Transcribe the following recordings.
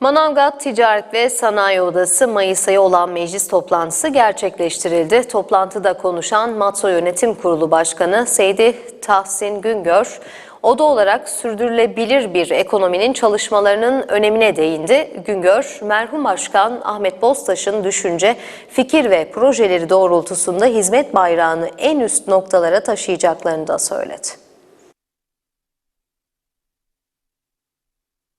Manavgat Ticaret ve Sanayi Odası Mayıs ayı olan meclis toplantısı gerçekleştirildi. Toplantıda konuşan Matso Yönetim Kurulu Başkanı Seydi Tahsin Güngör, oda olarak sürdürülebilir bir ekonominin çalışmalarının önemine değindi. Güngör, merhum başkan Ahmet Bostaş'ın düşünce, fikir ve projeleri doğrultusunda hizmet bayrağını en üst noktalara taşıyacaklarını da söyledi.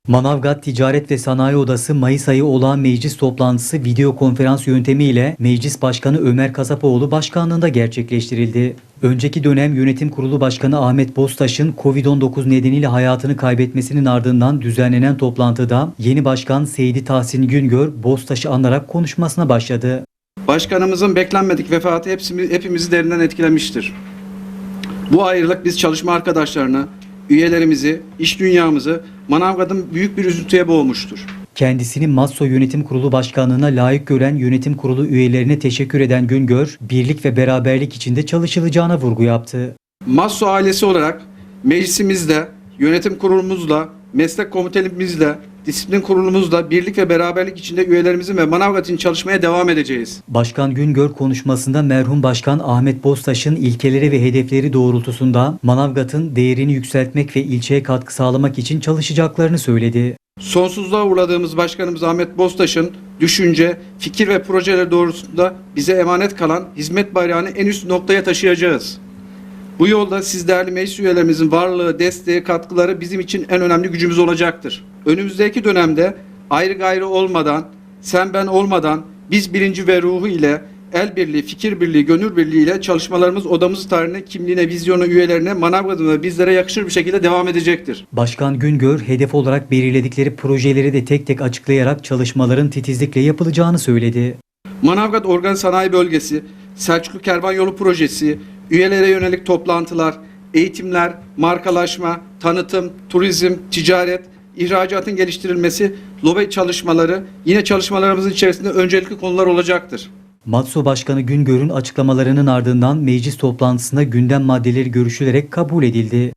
Manavgat Ticaret ve Sanayi Odası Mayıs ayı olağan meclis toplantısı video konferans yöntemiyle Meclis Başkanı Ömer Kasapoğlu başkanlığında gerçekleştirildi. Önceki dönem Yönetim Kurulu Başkanı Ahmet Bostaş'ın Covid-19 nedeniyle hayatını kaybetmesinin ardından düzenlenen toplantıda yeni başkan Seydi Tahsin Güngör Bostaş'ı anarak konuşmasına başladı. Başkanımızın beklenmedik vefatı hepsimi, hepimizi derinden etkilemiştir. Bu ayrılık biz çalışma arkadaşlarını, üyelerimizi, iş dünyamızı Manavgat'ın büyük bir üzüntüye boğmuştur. Kendisini Matso Yönetim Kurulu Başkanlığına layık gören yönetim kurulu üyelerine teşekkür eden Güngör, birlik ve beraberlik içinde çalışılacağına vurgu yaptı. Masso ailesi olarak meclisimizle, yönetim kurulumuzla, meslek komitelimizle, disiplin kurulumuzla birlik ve beraberlik içinde üyelerimizin ve Manavgat'ın çalışmaya devam edeceğiz. Başkan Güngör konuşmasında merhum Başkan Ahmet Bostaş'ın ilkeleri ve hedefleri doğrultusunda Manavgat'ın değerini yükseltmek ve ilçeye katkı sağlamak için çalışacaklarını söyledi. Sonsuzluğa uğradığımız başkanımız Ahmet Bostaş'ın düşünce, fikir ve projeleri doğrultusunda bize emanet kalan hizmet bayrağını en üst noktaya taşıyacağız. Bu yolda siz değerli meclis üyelerimizin varlığı, desteği, katkıları bizim için en önemli gücümüz olacaktır. Önümüzdeki dönemde ayrı gayrı olmadan, sen ben olmadan biz bilinci ve ruhu ile el birliği, fikir birliği, gönül birliği ile çalışmalarımız odamız tarihine, kimliğine, vizyonu, üyelerine, Manavgat'ın ve bizlere yakışır bir şekilde devam edecektir. Başkan Güngör hedef olarak belirledikleri projeleri de tek tek açıklayarak çalışmaların titizlikle yapılacağını söyledi. Manavgat Organ Sanayi Bölgesi, Selçuklu Kervan Yolu Projesi, üyelere yönelik toplantılar, eğitimler, markalaşma, tanıtım, turizm, ticaret, ihracatın geliştirilmesi, lobe çalışmaları yine çalışmalarımızın içerisinde öncelikli konular olacaktır. Matso Başkanı Güngör'ün açıklamalarının ardından meclis toplantısında gündem maddeleri görüşülerek kabul edildi.